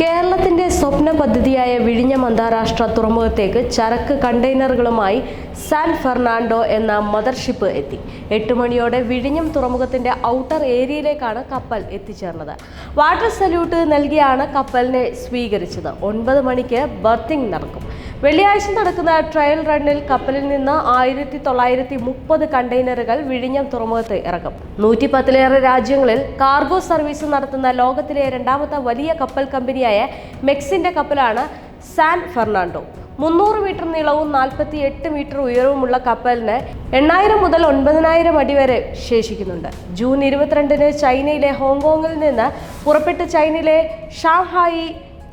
കേരളത്തിന്റെ സ്വപ്ന പദ്ധതിയായ വിഴിഞ്ഞം അന്താരാഷ്ട്ര തുറമുഖത്തേക്ക് ചരക്ക് കണ്ടെയ്നറുകളുമായി സാൻ ഫെർണാണ്ടോ എന്ന മദർഷിപ്പ് എത്തി. എട്ട് മണിയോടെ വിഴിഞ്ഞം തുറമുഖത്തിന്റെ ഔട്ടർ ഏരിയയിലേക്കാണ് കപ്പൽ എത്തിച്ചേർന്നത്. വാട്ടർ സല്യൂട്ട് നൽകിയാണ് കപ്പലിനെ സ്വീകരിച്ചത്. ഒൻപത് മണിക്ക് ബർത്തിങ് നടക്കും. വെള്ളിയാഴ്ച നടക്കുന്ന ട്രയൽ റണ്ണിൽ കപ്പലിൽ നിന്ന് ആയിരത്തി തൊള്ളായിരത്തി മുപ്പത് കണ്ടെയ്നറുകൾ വിഴിഞ്ഞം തുറമുഖത്ത് ഇറക്കും. നൂറ്റി പത്തിലേറെ രാജ്യങ്ങളിൽ കാർഗോ സർവീസ് നടത്തുന്ന ലോകത്തിലെ രണ്ടാമത്തെ വലിയ കപ്പൽ കമ്പനിയായ മെക്സിന്റെ കപ്പലാണ് സാൻ ഫെർണാണ്ടോ. മുന്നൂറ് മീറ്റർ നീളവും നാൽപ്പത്തി എട്ട് മീറ്റർ ഉയരവുമുള്ള കപ്പലിന് എണ്ണായിരം മുതൽ ഒൻപതിനായിരം അടി വരെ ശേഷിക്കുന്നുണ്ട്. ജൂൺ ഇരുപത്തിരണ്ടിന് ചൈനയിലെ ഹോങ്കോങ്ങിൽ നിന്ന് പുറപ്പെട്ട് ചൈനയിലെ ഷാങ്ഹായി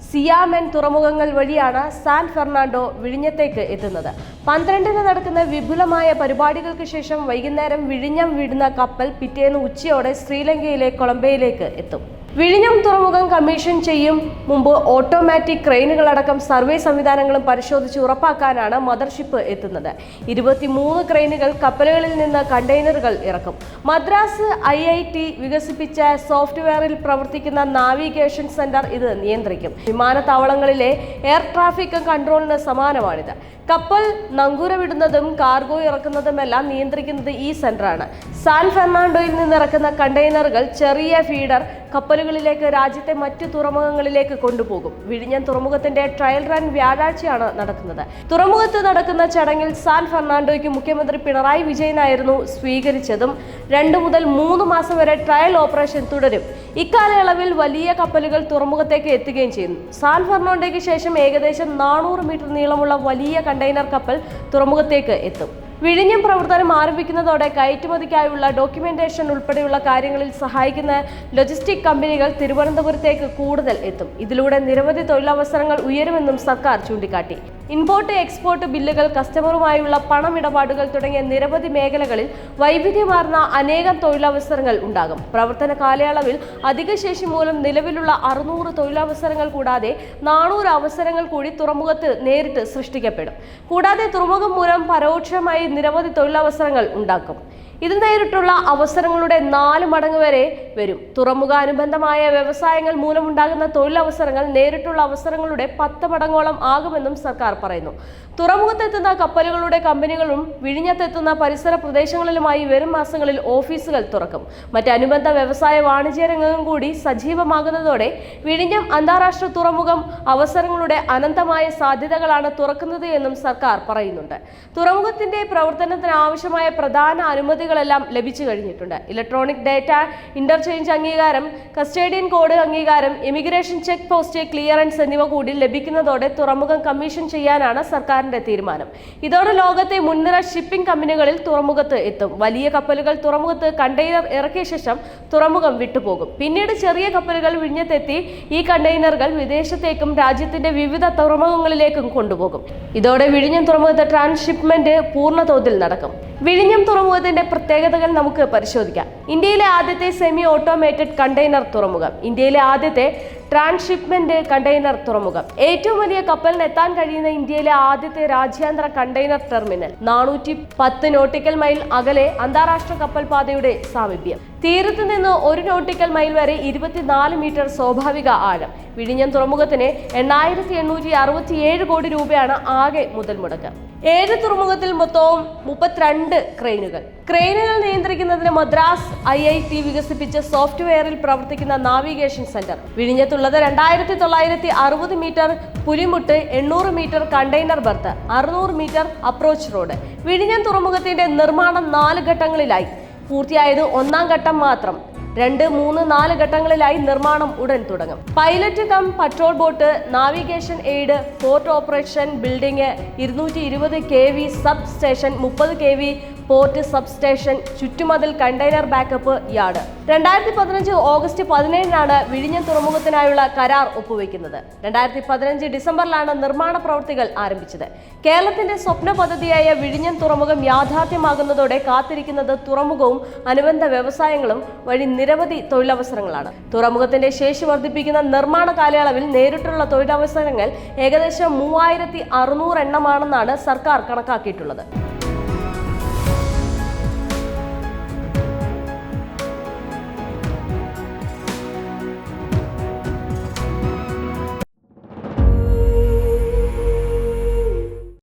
സിയാമെൻ തുറമുഖങ്ങൾ വഴിയാണ് സാൻ ഫെർണാണ്ടോ വിഴിഞ്ഞത്തേക്ക് എത്തുന്നത്. പന്ത്രണ്ടിന് നടക്കുന്ന വിപുലമായ പരിപാടികൾക്ക് ശേഷം വൈകുന്നേരം വിഴിഞ്ഞം വിടുന്ന കപ്പൽ പിറ്റേന്ന് ഉച്ചയോടെ ശ്രീലങ്കയിലെ കൊളംബയിലേക്ക് എത്തും. വിഴിഞ്ഞം തുറമുഖം കമ്മീഷൻ ചെയ്യും മുമ്പ് ഓട്ടോമാറ്റിക് ക്രെയിനുകളടക്കം സർവേ സംവിധാനങ്ങളും പരിശോധിച്ച് ഉറപ്പാക്കാനാണ് മദർഷിപ്പ് എത്തുന്നത്. ഇരുപത്തിമൂന്ന് ക്രെയിനുകൾ കപ്പലുകളിൽ നിന്ന് കണ്ടെയ്നറുകൾ ഇറക്കും. മദ്രാസ് ഐ ഐ ടി വികസിപ്പിച്ച സോഫ്റ്റ്വെയറിൽ പ്രവർത്തിക്കുന്ന നാവിഗേഷൻ സെന്റർ ഇത് നിയന്ത്രിക്കും. വിമാനത്താവളങ്ങളിലെ എയർ ട്രാഫിക് കൺട്രോളിന് സമാനമാണിത്. കപ്പൽ നങ്കൂരമിടുന്നതും കാർഗോ ഇറക്കുന്നതുമെല്ലാം നിയന്ത്രിക്കുന്നത് ഈ സെന്ററാണ്. സാൻ ഫെർണാണ്ടോയിൽ നിന്ന് ഇറക്കുന്ന കണ്ടെയ്നറുകൾ ചെറിയ ഫീഡർ കപ്പലുകളിലേക്ക് രാജ്യത്തെ മറ്റ് തുറമുഖങ്ങളിലേക്ക് കൊണ്ടുപോകും. വിഴിഞ്ഞം തുറമുഖത്തിന്റെ ട്രയൽ റൺ വ്യാഴാഴ്ചയാണ് നടക്കുന്നത്. തുറമുഖത്ത് നടക്കുന്ന ചടങ്ങിൽ സാൻ ഫെർണാണ്ടോയ്ക്ക് മുഖ്യമന്ത്രി പിണറായി വിജയനായിരുന്നു സ്വീകരിച്ചതും രണ്ടു മുതൽ മൂന്ന് മാസം വരെ ട്രയൽ ഓപ്പറേഷൻ തുടരും. ഇക്കാലയളവിൽ വലിയ കപ്പലുകൾ തുറമുഖത്തേക്ക് എത്തുകയും ചെയ്യുന്നു. സാൻ ഫെർണാണ്ടോയ്ക്ക് ശേഷം ഏകദേശം നാനൂറ് മീറ്റർ നീളമുള്ള വലിയ കണ്ടെയ്നർ കപ്പൽ തുറമുഖത്തേക്ക് എത്തും. വിഴിഞ്ഞം പ്രവർത്തനം ആരംഭിക്കുന്നതോടെ കയറ്റുമതിക്കായുള്ള ഡോക്യുമെന്റേഷൻ ഉൾപ്പെടെയുള്ള കാര്യങ്ങളിൽ സഹായിക്കുന്ന ലോജിസ്റ്റിക് കമ്പനികൾ തിരുവനന്തപുരത്തേക്ക് കൂടുതൽ എത്തും. ഇതിലൂടെ നിരവധി തൊഴിലവസരങ്ങൾ ഉയരുമെന്നും സർക്കാർ ചൂണ്ടിക്കാട്ടി. ഇമ്പോർട്ട് എക്സ്പോർട്ട് ബില്ലുകൾ കസ്റ്റമറുമായുള്ള പണമിടപാടുകൾ തുടങ്ങിയ നിരവധി മേഖലകളിൽ വൈവിധ്യമാർന്ന അനേകം തൊഴിലവസരങ്ങൾ ഉണ്ടാകും. പ്രവർത്തന കാലയളവിൽ അധിക ശേഷി മൂലം നിലവിലുള്ള അറുന്നൂറ് തൊഴിലവസരങ്ങൾ കൂടാതെ നാനൂറ് അവസരങ്ങൾ കൂടി തുറമുഖത്ത് നേരിട്ട് സൃഷ്ടിക്കപ്പെടും. കൂടാതെ തുറമുഖം മൂലം പരോക്ഷമായി നിരവധി തൊഴിലവസരങ്ങൾ ഉണ്ടാക്കും. ഇത് നേരിട്ടുള്ള അവസരങ്ങളുടെ നാല് മടങ്ങ് വരെ വരും. തുറമുഖാനുബന്ധമായ വ്യവസായങ്ങൾ മൂലമുണ്ടാകുന്ന തൊഴിലവസരങ്ങൾ നേരിട്ടുള്ള അവസരങ്ങളുടെ പത്ത് മടങ്ങോളം ആകുമെന്നും സർക്കാർ പറയുന്നു. തുറമുഖത്തെത്തുന്ന കപ്പലുകളുടെ കമ്പനികളും വിഴിഞ്ഞത്തെത്തുന്ന പരിസര പ്രദേശങ്ങളിലുമായി വരും മാസങ്ങളിൽ ഓഫീസുകൾ തുറക്കും. മറ്റ് അനുബന്ധ വ്യവസായ വാണിജ്യ രംഗം കൂടി സജീവമാകുന്നതോടെ വിഴിഞ്ഞം അന്താരാഷ്ട്ര തുറമുഖം അവസരങ്ങളുടെ അനന്തമായ സാധ്യതകളാണ് തുറക്കുന്നത് എന്നും സർക്കാർ പറയുന്നുണ്ട്. തുറമുഖത്തിന്റെ പ്രവർത്തനത്തിന് ആവശ്യമായ പ്രധാന അനുമതികളെല്ലാം ലഭിച്ചു കഴിഞ്ഞിട്ടുണ്ട്. ഇലക്ട്രോണിക് ഡേറ്റ ഇന്റർചേഞ്ച് അംഗീകാരം കസ്റ്റേഡിയൻ കോഡ് അംഗീകാരം ഇമിഗ്രേഷൻ ചെക്ക് പോസ്റ്റ് ക്ലിയറൻസ് എന്നിവ കൂടി ലഭിക്കുന്നതോടെ തുറമുഖം കമ്മീഷൻ ചെയ്യാനാണ് സർക്കാരിന്റെ തീരുമാനം. ഇതോടെ ലോകത്തെ മുൻനിര ഷിപ്പിംഗ് കമ്പനികളിൽ തുറമുഖത്ത് എത്തും. വലിയ കപ്പലുകൾ തുറമുഖത്ത് കണ്ടെയ്നർ ഇറക്കിയ ശേഷം തുറമുഖം വിട്ടുപോകും. പിന്നീട് ചെറിയ കപ്പലുകൾ വിഴിഞ്ഞത്തെത്തി ഈ കണ്ടെയ്നറുകൾ വിദേശത്തേക്കും രാജ്യത്തിന്റെ വിവിധ തുറമുഖങ്ങളിലേക്കും കൊണ്ടുപോകും. ഇതോടെ വിഴിഞ്ഞം തുറമുഖത്ത് ട്രാൻസ്ഷിപ്മെന്റ് പൂർണ തോതിൽ നടക്കും. വിഴിഞ്ഞം തുറമുഖത്തിന്റെ പ്രത്യേകതകൾ നമുക്ക് പരിശോധിക്കാം. ഇന്ത്യയിലെ ആദ്യത്തെ സെമി ഓട്ടോമേറ്റഡ് കണ്ടെയ്നർ തുറമുഖം. ഇന്ത്യയിലെ ആദ്യത്തെ ട്രാൻസ്ഷിപ്മെന്റ് കണ്ടെയ്നർ തുറമുഖം. ഏറ്റവും വലിയ കപ്പലിന് എത്താൻ കഴിയുന്ന ഇന്ത്യയിലെ ആദ്യത്തെ രാജ്യാന്തര കണ്ടെയ്നർ ടെർമിനൽ. നാനൂറ്റി പത്ത് നോട്ടിക്കൽ മൈൽ അകലെ അന്താരാഷ്ട്ര കപ്പൽ പാതയുടെ സാമീപ്യം. തീരത്ത് നിന്ന് ഒരു നോട്ടിക്കൽ മൈൽ വരെ ഇരുപത്തിനാല് മീറ്റർ സ്വാഭാവിക ആഴം. വിഴിഞ്ഞം തുറമുഖത്തിന് എണ്ണായിരത്തി എണ്ണൂറ്റി അറുപത്തിയേഴ് കോടി രൂപയാണ് ആകെ മുതൽ മുടക്ക് ഏഴ് തുറമുഖത്തിൽ മൊത്തവും മുപ്പത്തിരണ്ട് ക്രെയിനുകൾ. ക്രെയിനുകൾ നിയന്ത്രിക്കുന്നതിന് മദ്രാസ് ഐ ഐ ടി വികസിപ്പിച്ച സോഫ്റ്റ്വെയറിൽ പ്രവർത്തിക്കുന്ന നാവിഗേഷൻ സെന്റർ. വിഴിഞ്ഞത്തുള്ളത് രണ്ടായിരത്തി തൊള്ളായിരത്തി അറുപത് മീറ്റർ പുലിമുട്ട് എണ്ണൂറ് മീറ്റർ കണ്ടെയ്നർ ബർത്ത് അറുന്നൂറ് മീറ്റർ അപ്രോച്ച് റോഡ്. വിഴിഞ്ഞം തുറമുഖത്തിന്റെ നിർമ്മാണം നാല് ഘട്ടങ്ങളിലായി. പൂർത്തിയായത് ഒന്നാം ഘട്ടം മാത്രം. രണ്ട് മൂന്ന് നാല് ഘട്ടങ്ങളിലായി നിർമ്മാണം ഉടൻ തുടങ്ങും. Pilot cum patrol boat navigation aid port operation building ഇരുന്നൂറ്റി ഇരുപത് കെ വി സബ് സ്റ്റേഷൻ മുപ്പത് കെ വി പോർട്ട് സബ്സ്റ്റേഷൻ ചുറ്റുമതിൽ കണ്ടെയ്നർ ബാക്കപ്പ് യാർഡ് രണ്ടായിരത്തി പതിനഞ്ച് ഓഗസ്റ്റ് പതിനേഴിനാണ് വിഴിഞ്ഞം തുറമുഖത്തിനായുള്ള കരാർ ഒപ്പുവെക്കുന്നത്. രണ്ടായിരത്തി പതിനഞ്ച് ഡിസംബറിലാണ് നിർമ്മാണ പ്രവൃത്തികൾ ആരംഭിച്ചത്. കേരളത്തിന്റെ സ്വപ്ന പദ്ധതിയായ വിഴിഞ്ഞം തുറമുഖം യാഥാർത്ഥ്യമാകുന്നതോടെ കാത്തിരിക്കുന്നത് തുറമുഖവും അനുബന്ധ വ്യവസായങ്ങളും വഴി നിരവധി തൊഴിലവസരങ്ങളാണ്. തുറമുഖത്തിന്റെ ശേഷി വർദ്ധിപ്പിക്കുന്ന നിർമ്മാണ കാലയളവിൽ നേരിട്ടുള്ള തൊഴിലവസരങ്ങൾ ഏകദേശം മൂവായിരത്തി അറുന്നൂറ് എണ്ണമാണെന്നാണ് സർക്കാർ കണക്കാക്കിയിട്ടുള്ളത്.